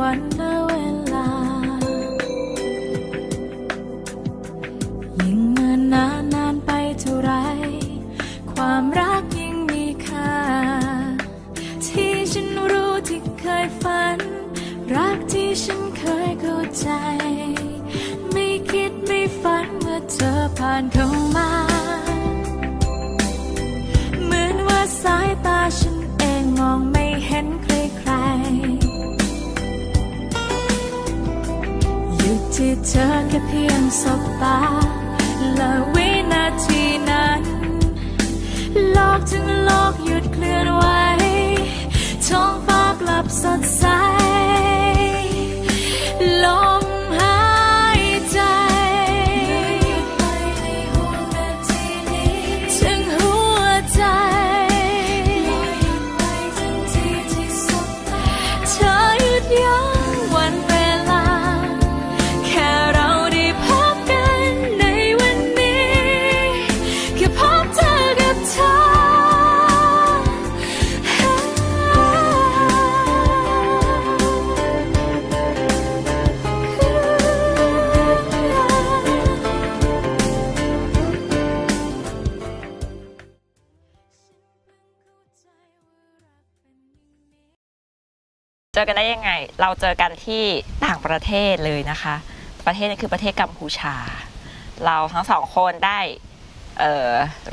วันและเวลา ยิ่งเมื่อนานนานไปเท่าไร ความรักยิ่งมีค่า ที่ฉันรู้ที่เคยฝัน รักที่ฉันเคยเข้าใจ ไม่คิดไม่ฝันเมื่อเธอผ่านเข้ามา ธอแค่เพียงสบตาและวินาทีนั้น โลกทั้งโลกหยุดเคลื่อนไหวท้องฟ้ากลับสด อกันได้ยังไง เราเจอกันที่ต่างประเทศเลยนะคะ ประเทศนี้คือประเทศกัมพูชา เราทั้งสองคนได้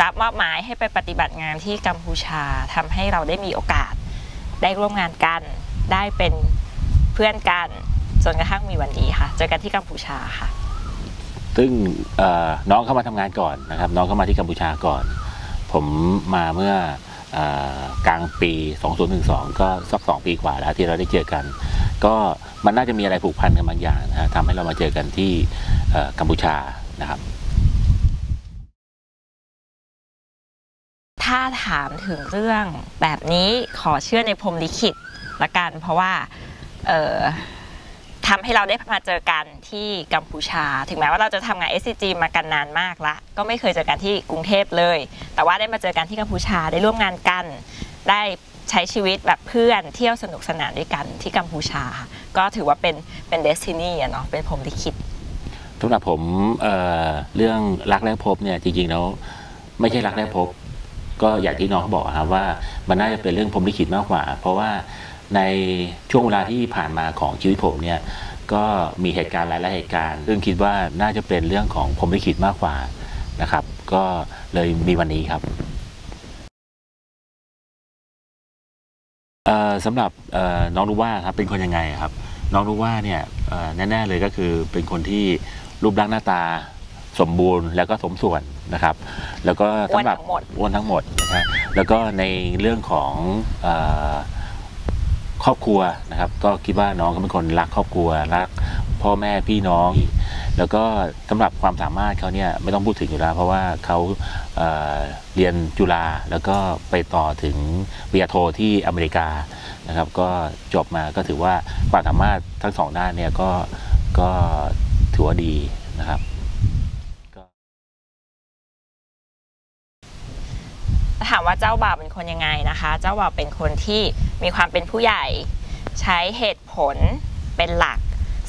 รับมอบหมายให้ไปปฏิบัติงานที่กัมพูชาทำให้เราได้มีโอกาสได้ร่วมงานกันได้เป็นเพื่อนกันจนกระทั่งมีวันนี้ค่ะ เจอกันที่กัมพูชาค่ะ ซึ่งน้องเข้ามาทำงานก่อนนะครับ น้องเข้ามาที่กัมพูชาก่อน ผมมาเมื่อ กลางปี 2012 ก็สักสองปีกว่าแล้วที่เราได้เจอกัน ก็มันน่าจะมีอะไรผูกพันกันบางอย่างนะฮะทำให้เรามาเจอกันที่กัมพูชานะครับถ้าถามถึงเรื่องแบบนี้ขอเชื่อในพรมลิขิตละกัน เพราะว่า เออ ทำให้เราได้มาเจอกันที่กัมพูชา ถึงแม้ว่าเราจะทำงาน SCG มากันนานมากละ ก็ไม่เคยเจอกันที่กรุงเทพเลย แต่ว่าได้มาเจอกันที่กัมพูชาได้ร่วมงานกัน ได้ใช้ชีวิตแบบเพื่อนเที่ยวสนุกสนานด้วยกันที่กัมพูชา ก็ถือว่าเป็นเป็นเดสตินีอะเนาะเป็นพรหมลิขิตสำหรับผมเเรื่องรักแรกพบเนี่ยจริงๆแล้วไม่ใช่รักแรกพบ ก็อย่างที่น้องเขาบอกครับว่ามันน่าจะเป็นเรื่องพรหมลิขิตมากกว่า เพราะว่า ในช่วงเวลาที่ผ่านมาของชีวิตผมเนี่ยก็มีเหตุการณ์หลายๆเหตุการณ์ ซึ่งคิดว่าน่าจะเป็นเรื่องของพรหมลิขิตมากกว่านะครับ ก็เลยมีวันนี้ครับเอ่อสำหรับเอ่อน้องรู้ว่าครับเป็นคนยังไงครับ น้องรู้ว่าเนี่ยเอ่อแน่ๆเลยก็คือเป็นคนที่รูปร่างหน้าตาสมบูรณ์แล้วก็สมส่วนนะครับ แล้วก็สำหรับอ้วนทั้งหมดอ้วนทั้งหมดนะฮะแล้วก็ในเรื่องของเออ ครอบครัวนะครับ ก็คิดว่าน้องก็เป็นคนรักครอบครัวรักพ่อแม่พี่น้อง แล้วก็สำหรับความสามารถเขาเนี่ยไม่ต้องพูดถึงอยู่แล้ว เพราะว่าเขาเเรียนจุฬาแล้วก็ไปต่อถึงปริญญาโทที่อเมริกานะครับ ก็จบมาก็ถือว่าความสามารถทั้งสองด้านเนี่ยก็ก็ถือว่าดีนะครับถามว่าเจ้าบ่าวเป็นคนยังไงนะคะ เจ้าบ่าวเป็นคนที่ มีความเป็นผู้ใหญ่ ใช้เหตุผลเป็นหลัก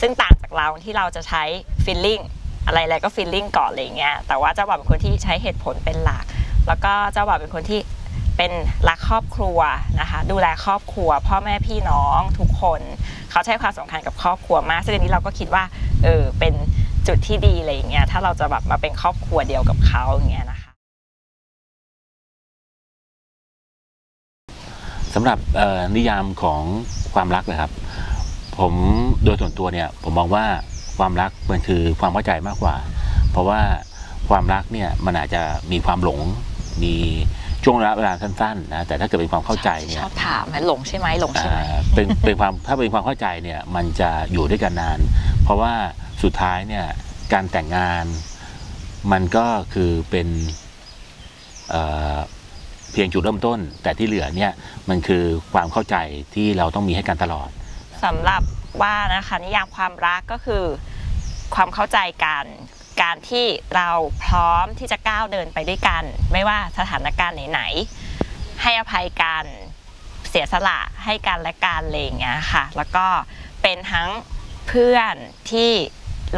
ซึ่งต่างจากเราที่เราจะใช้ feeling อะไรอะไรก็ feeling ก่อนอะไรเงี้ยแต่ว่าเจ้าบ่าวเป็นคนที่ใช้เหตุผลเป็นหลัก แล้วก็เจ้าบ่าวเป็นคนที่เป็นรักครอบครัวนะคะ ดูแลครอบครัว พ่อแม่พี่น้องทุกคน เขาใช้ความสำคัญกับครอบครัวมากซึ่งอันนี้เราก็คิดว่าเออเป็นจุดที่ดีอะไรอย่างเงี้ยถ้าเราจะแบบมาเป็นครอบครัวเดียวกับเขาอย่างเงี้ยนะคะ สำหรับเอ่อนิยามของความรักนะครับ ผมโดยส่วนตัวเนี่ยผมมองว่าความรักมันคือความเข้าใจมากกว่า เพราะว่าความรักเนี่ยมันอาจจะมีความหลงมีช่วงระยะเวลาสั้นๆนะแต่ถ้าเกิดเป็นความเข้าใจเนี่ชยอบถามไหมหลงใช่ไหมหลงใช่ไหมอ่าเป็นเป็นความถ้าเป็นความเข้าใจเนี่ยมันจะอยู่ด้วยกันนาน เพราะว่าสุดท้ายเนี่ยการแต่งงานมันก็คือเป็น เพียงจุดเริ่มต้น แต่ที่เหลือเนี่ยมันคือความเข้าใจที่เราต้องมีให้กันตลอดสำหรับว่านะคะนิยามความรักก็คือความเข้าใจกันการที่เราพร้อมที่จะก้าวเดินไปด้วยกัน ไม่ว่าสถานการณ์ไหนๆให้อภัยกันเสียสละให้กันและกันอะไรอย่างเงี้ยค่ะ แล้วก็เป็นทั้งเพื่อนที่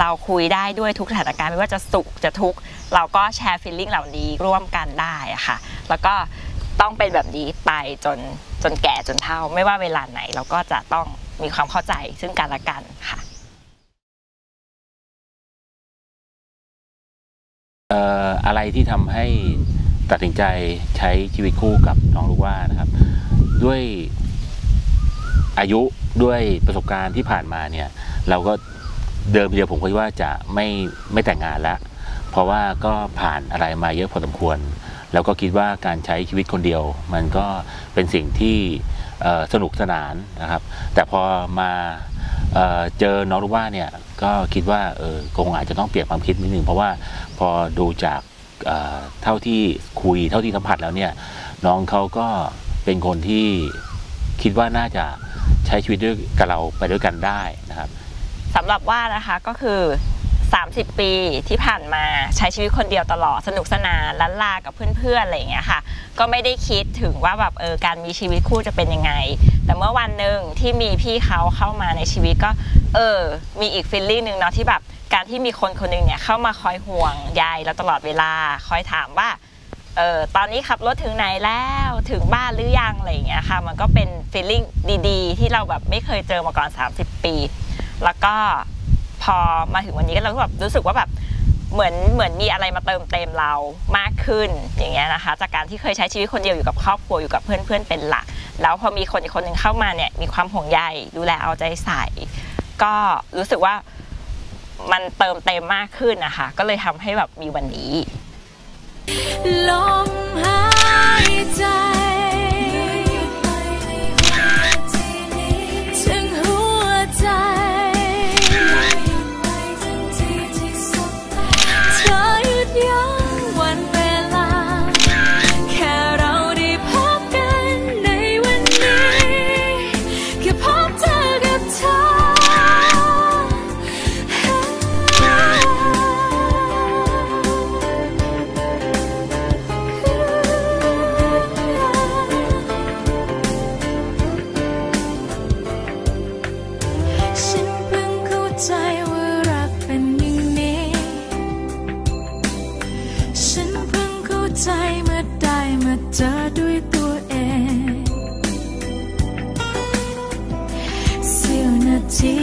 เราคุยได้ด้วยทุกสถานการณ์ไม่ว่าจะสุขจะทุกข์เราก็แชร์ฟีลลิ่งเหล่านี้ร่วมกันได้อะค่ะ แล้วก็ต้องเป็นแบบนี้ไปจนจนแก่จนเฒ่า ไม่ว่าเวลาไหนเราก็จะต้องมีความเข้าใจซึ่งกันและกันค่ะเอ่ออะไรที่ทำให้ตัดสินใจใช้ชีวิตคู่กับน้องลูกว่านะครับ ด้วยอายุด้วยประสบการณ์ที่ผ่านมาเนี่ย เราก็ เดิมทีเดียวผมคิดว่าจะไม่ไม่แต่งงานแล้วเพราะว่าก็ผ่านอะไรมาเยอะพอสมควร แล้วก็คิดว่าการใช้ชีวิตคนเดียว มันก็เป็นสิ่งที่สนุกสนานนะครับ แต่พอมาเอเจอน้องลูกว่าเนี่ยก็คิดว่าเออคงอาจจะต้องเปลี่ยนความคิดนิดนึงเพราะว่าพอดูจากเท่าที่คุยเท่าที่สัมผัสแล้วเนี่ยน้องเขาก็เป็นคนที่คิดว่าน่าจะใช้ชีวิตด้วยกับเราไปด้วยกันได้นะครับ สำหรับว่านะคะก็คือ 30 ปีที่ผ่านมาใช้ชีวิตคนเดียวตลอดสนุกสนานล้านลากับเพื่อนๆอะไรอย่างเงี้ยค่ะ ก็ไม่ได้คิดถึงว่าแบบเออการมีชีวิตคู่จะเป็นยังไง แต่เมื่อวันหนึ่งที่มีพี่เขาเข้ามาในชีวิตก็ เออ มีอีกฟีลลิ่งหนึ่งเนาะที่แบบการที่มีคนคนหนึงเนี่ยเข้ามาคอยห่วงใยเราตลอดเวลาคอยถามว่าเออตอนนี้ขับรถถึงไหนแล้วถึงบ้านหรือยังอะไรอย่างเงี้ยค่ะ มันก็เป็นฟีลลิ่งดีๆ ที่เราแบบไม่เคยเจอมาก่อน 30 ปี แล้วก็พอมาถึงวันนี้ก็เราแบบรู้สึกว่าแบบเหมือนเหมือนมีอะไรมาเติมเต็มเรามากขึ้นอย่างเงี้ยนะคะ จากการที่เคยใช้ชีวิตคนเดียวอยู่กับครอบครัวอยู่กับเพื่อนๆเป็นหลัก แล้วพอมีคนอีกคนหนึ่งเข้ามาเนี่ยมีความห่วงใยดูแลเอาใจใส่ ก็รู้สึกว่ามันเติมเต็มมากขึ้นนะคะ ก็เลยทำให้แบบมีวันนี้ Sí.